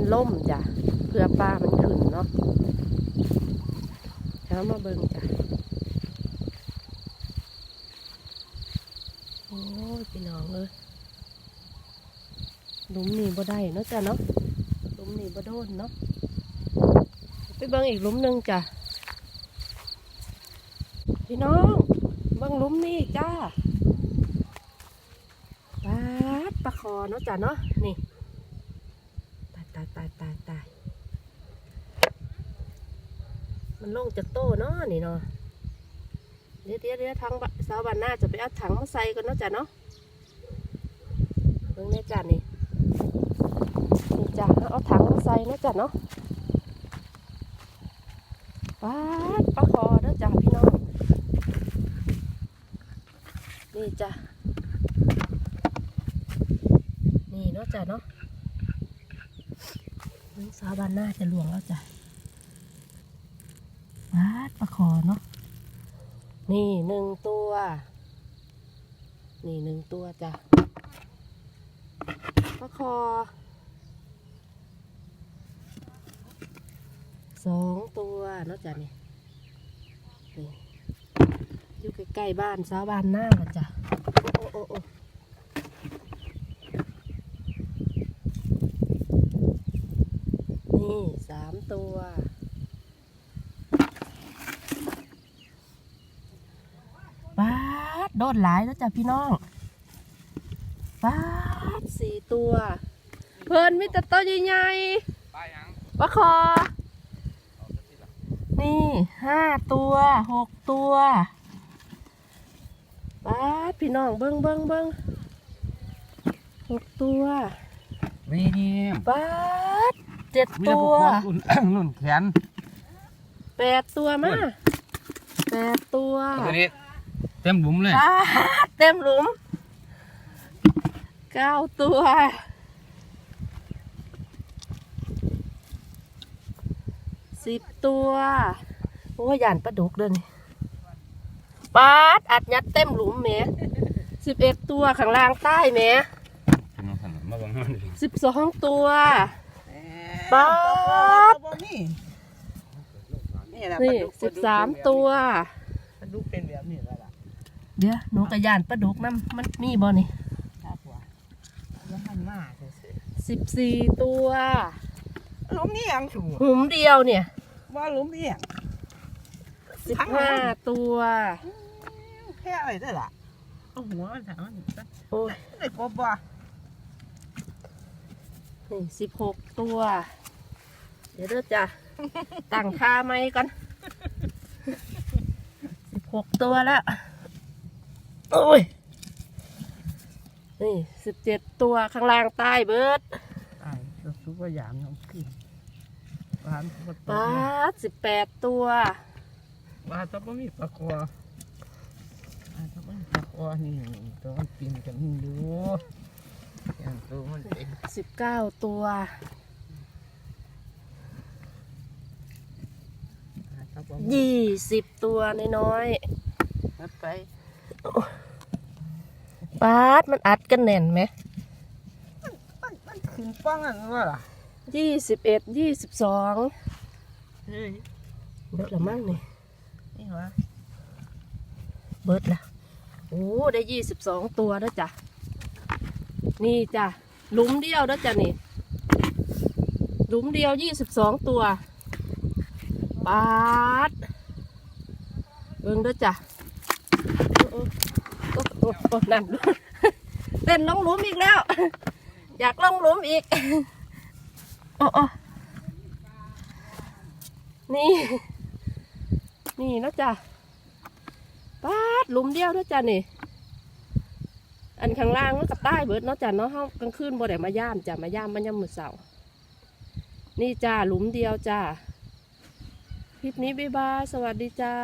มันล่มจ้ะเพื่อป้ามันขึ้นเนาะแล้วมาเบิ่งจ้ะโอ้พี่น้องเออยลุมนี่บ่ได้เนาะจ้ะเนาะลุมนี่บ่โดนเนาะไปเบิ่งอีกลุมหนึ่งจ้ะพี่น้องเบิ่งลุมนี่จ้าปลาปลาคอเนาะจ้ะเนาะนี่ายตายตายตายมันลงจากโต้เนาะนี่เนาะเดี๋ยวเดี๋ยวเดี๋ยวทางสาวบ้านหน้าจะไปเอาถังมาใส่กันเนาะจ้ะเนาะเบิ่งแน่จ้ะนี่นี่จ้ะเอาถังมาใส่เนาะจ้ะเนาะป้าดปลาคอเด้อจ้ะพี่น้องนี่จ้ะนี่เนาะจ้ะเนาะ เบิ่งสาวบ้านหน้าจะหลวงแล้วจ้ะวาดปลาคอเนาะ นี่หนึ่งตัว นี่หนึ่งตัวจ้ะปลาคอสองตัวเนาะจ้ะนี่อยู่ใกล้ๆบ้านสาวบ้านหน้าละจ้ะโอ้โอ้โอ้นี่ สามตัวป้าดโดนหลายแล้วจ้ะพี่น้องป้าดสี่ตัว เพิ่นมีแต่ตัวใหญ่ไปยังๆปลาคอนี่ห้าตัวหกตัวป้าดพี่น้องเบิ้งเบิ้งเบิ้งหกตัวนี่นี่ป้าด เจ็ดมีตัแต่พววกรุ่นรุ่นแขนแปดตัวมาแปดตัวตัวนี้เต็มหลุมเลยป้าดเต็มหลุมเก้าตัว สิบตัว โอ้ยยานปลาดุกเดินปาดอัดยัดเต็มหลุมแหม่สิบเอ็ดตัวข้างล่างใต้แหม่เป็นน้องสันมาบังมันดิสิบสองตัว ปาดนี่นี่แหละนี่สิบสามตัวปลาดุกเป็นแบบนี้แล้วล่ะเดี๋ยวหนูกระยานปลาดุกน้ำมันมีบ่นี่ครับหัวยังมันมากเลยสิบสี่ตัวหลุมนี่ยังสูหุมเดียวเนี่ยว่าหลุมนี่ยังสิบห้าตัวแค่อะไรได้ล่ะเอาหัวมันถามมันโอ้ยได้กบว่ะนี่สิบหกตัวเดี๋ยวเด้อจ้ะตั้งค่าไหมกันสิบหกตัวแล้วโอ้ยนี่สิบเจ็ดตัวข้างล่างใต้เบิดตายก็ซุปว่ายามน้ำขึ้นบ้านก็ปาดสิบแปดตัวบ้านต้องมีปลาคอบ้านต้องมีปลาคอนี่ตัวมันปีนกันนี่ดูอย่างตัวมันเองสิบเก้าตัว ยี่สิบตัวน้อยนัดไปๆปาดมันอัดกันแน่นไหมมันมันขึ้นป้องอันว่าล่ะยี่สิบเอ็ดยี่สิบสองเฮ้ยเบิดละมั้งนี่นี่วะเบิดละโอ้ได้ยี่สิบสองตัวแล้วจ้ะนี่จ้ะหลุมเดียวแล้วจ้ะนี่หลุมเดียวยี่สิบสองตัว ปาดเบิ่งด้วยจ้ะโอ้โอ้โอ้โอ้นั่นเต้นลงหลุมอีกแล้ว อยากลงหลุมอีก โอ้โอนี่ นี่นะจ้ะปาดหลุมเดียวเนาะจ้ะนี่ อันข้างล่างมันกับใต้เบิดเนาะจ้ะเนาะเฮากลางคืนบ่ได้มาย่ามจ้ะมาย่ามมันย่ำมือเสาร์นี่จ้าหลุมเดียวจ้า คลิปนี้บ๊ายบาย สวัสดีจ้า